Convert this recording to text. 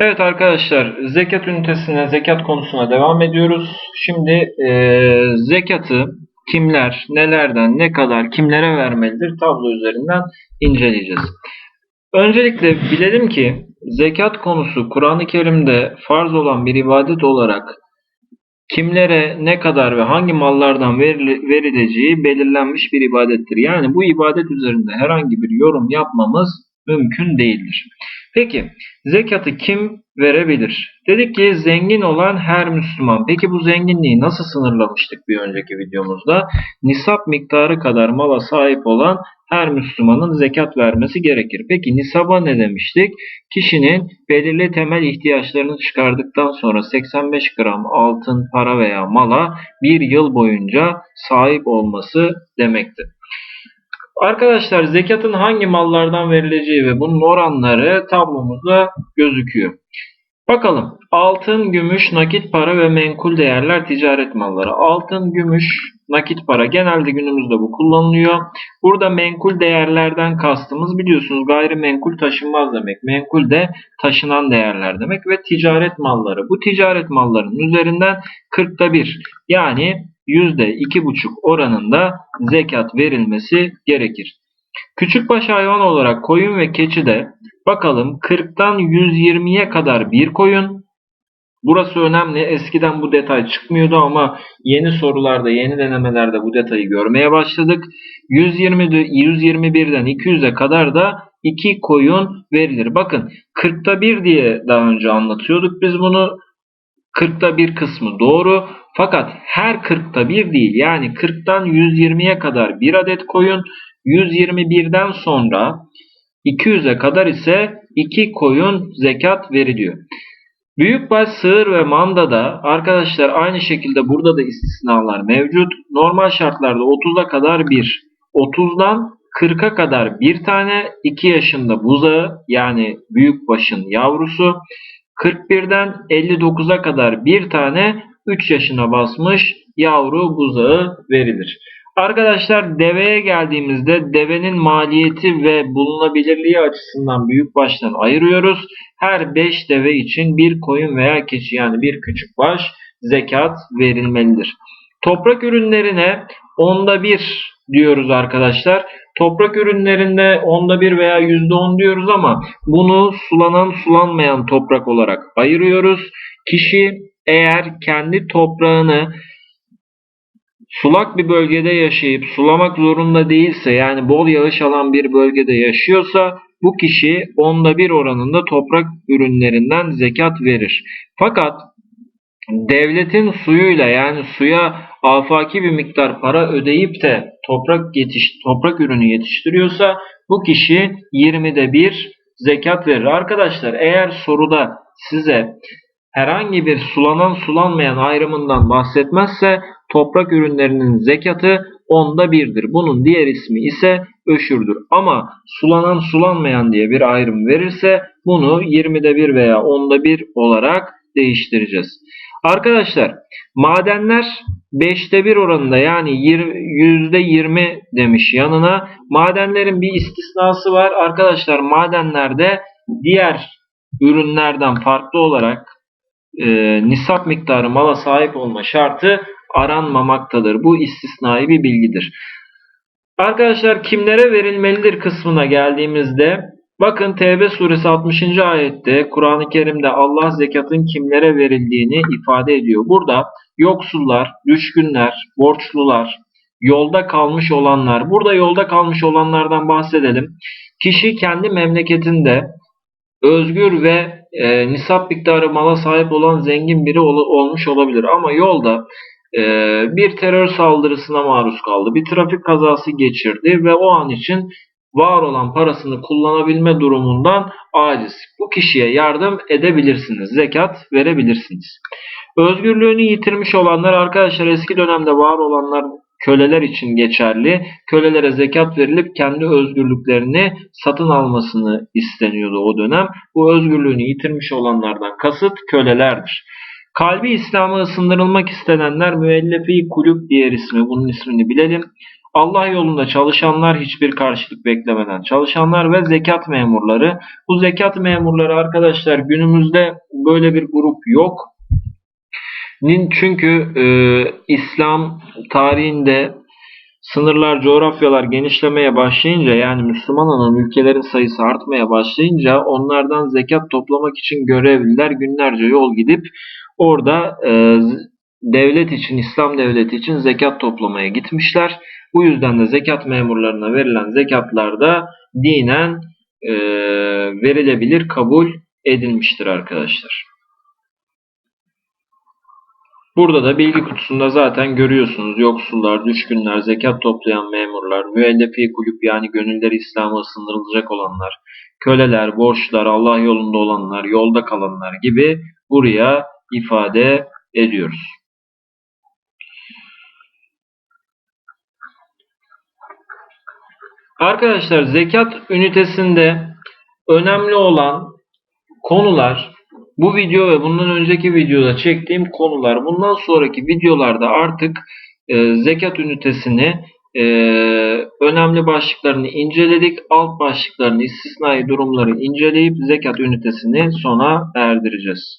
Evet arkadaşlar zekat ünitesine, zekat konusuna devam ediyoruz. Şimdi e, zekatı kimler, nelerden, ne kadar, kimlere vermelidir tablo üzerinden inceleyeceğiz. Öncelikle bilelim ki zekat konusu Kur'an-ı Kerim'de farz olan bir ibadet olarak kimlere ne kadar ve hangi mallardan verileceği belirlenmiş bir ibadettir. Yani bu ibadet üzerinde herhangi bir yorum yapmamız mümkün değildir. Peki zekatı kim verebilir? Dedik ki zengin olan her Müslüman. Peki bu zenginliği nasıl sınırlamıştık bir önceki videomuzda? Nisap miktarı kadar mala sahip olan her Müslümanın zekat vermesi gerekir. Peki nisaba ne demiştik? Kişinin belirli temel ihtiyaçlarını çıkardıktan sonra 85 gram altın, para veya mala bir yıl boyunca sahip olması demektir. Arkadaşlar zekatın hangi mallardan verileceği ve bunun oranları tablomuzda gözüküyor. Bakalım altın, gümüş, nakit para ve menkul değerler ticaret malları. Altın, gümüş, nakit para genelde günümüzde bu kullanılıyor. Burada menkul değerlerden kastımız biliyorsunuz gayrimenkul taşınmaz demek. Menkul de taşınan değerler demek ve ticaret malları. Bu ticaret mallarının üzerinden 40'ta 1 yani %2,5 oranında zekat verilmesi gerekir. Küçükbaş hayvan olarak koyun ve keçi de bakalım 40'tan 120'ye kadar bir koyun. Burası önemli. Eskiden bu detay çıkmıyordu ama yeni sorularda, yeni denemelerde bu detayı görmeye başladık. 120 121'den 200'e kadar da 2 koyun verilir. Bakın 40'ta 1 diye daha önce anlatıyorduk biz bunu. 40'ta 1 kısmı doğru. Fakat her 40'ta bir değil yani 40'tan 120'ye kadar bir adet koyun 121'den sonra 200'e kadar ise 2 koyun zekat veriliyor. Büyükbaş sığır ve mandada arkadaşlar aynı şekilde burada da istisnalar mevcut. Normal şartlarda 30'a kadar bir, 30'dan 40'a kadar bir tane 2 yaşında buzağı yani büyükbaşın yavrusu, 41'den 59'a kadar bir tane 3 yaşına basmış yavru buzağı verilir. Arkadaşlar deveye geldiğimizde devenin maliyeti ve bulunabilirliği açısından büyük baştan ayırıyoruz. Her 5 deve için bir koyun veya keçi yani bir küçük baş zekat verilmelidir. Toprak ürünlerine onda bir diyoruz arkadaşlar. Toprak ürünlerinde onda bir veya yüzde on diyoruz ama bunu sulanan sulanmayan toprak olarak ayırıyoruz. Kişi eğer kendi toprağını sulak bir bölgede yaşayıp sulamak zorunda değilse yani bol yağış alan bir bölgede yaşıyorsa bu kişi onda bir oranında toprak ürünlerinden zekat verir. Fakat devletin suyuyla yani suya afaki bir miktar para ödeyip de toprak yetiş toprak ürünü yetiştiriyorsa bu kişi 20'de bir zekat verir. Arkadaşlar eğer soruda size herhangi bir sulanan sulanmayan ayrımından bahsetmezse toprak ürünlerinin zekatı onda birdir. Bunun diğer ismi ise öşürdür. Ama sulanan sulanmayan diye bir ayrım verirse bunu 20'de bir veya onda bir olarak değiştireceğiz. Arkadaşlar madenler 5'te 1 oranında yani %20 demiş yanına. Madenlerin bir istisnası var. Arkadaşlar madenlerde diğer ürünlerden farklı olarak e, nisap miktarı mala sahip olma şartı aranmamaktadır. Bu istisnai bir bilgidir. Arkadaşlar kimlere verilmelidir kısmına geldiğimizde bakın Tevbe suresi 60. ayette Kur'an-ı Kerim'de Allah zekatın kimlere verildiğini ifade ediyor. Burada yoksullar, düşkünler, borçlular, yolda kalmış olanlar. Burada yolda kalmış olanlardan bahsedelim. Kişi kendi memleketinde özgür ve e, nisap miktarı mala sahip olan zengin biri ol, olmuş olabilir. Ama yolda e, bir terör saldırısına maruz kaldı. Bir trafik kazası geçirdi ve o an için var olan parasını kullanabilme durumundan aciz. Bu kişiye yardım edebilirsiniz. Zekat verebilirsiniz. Özgürlüğünü yitirmiş olanlar arkadaşlar eski dönemde var olanlar köleler için geçerli. Kölelere zekat verilip kendi özgürlüklerini satın almasını isteniyordu o dönem. Bu özgürlüğünü yitirmiş olanlardan kasıt kölelerdir. Kalbi İslam'a ısındırılmak istenenler müellefi kulüp diğer ismi bunun ismini bilelim. Allah yolunda çalışanlar hiçbir karşılık beklemeden çalışanlar ve zekat memurları. Bu zekat memurları arkadaşlar günümüzde böyle bir grup yok. Çünkü e, İslam tarihinde sınırlar, coğrafyalar genişlemeye başlayınca yani Müslüman olan ülkelerin sayısı artmaya başlayınca onlardan zekat toplamak için görevliler günlerce yol gidip orada e, devlet için, İslam devleti için zekat toplamaya gitmişler. Bu yüzden de zekat memurlarına verilen zekatlar da dinen e, verilebilir, kabul edilmiştir arkadaşlar. Burada da bilgi kutusunda zaten görüyorsunuz yoksullar, düşkünler, zekat toplayan memurlar, müellefi kulüp yani gönülleri İslam'a ısındırılacak olanlar, köleler, borçlar, Allah yolunda olanlar, yolda kalanlar gibi buraya ifade ediyoruz. Arkadaşlar zekat ünitesinde önemli olan konular bu video ve bundan önceki videoda çektiğim konular. Bundan sonraki videolarda artık e, zekat ünitesini e, önemli başlıklarını inceledik. Alt başlıklarını, istisnai durumları inceleyip zekat ünitesini sona erdireceğiz.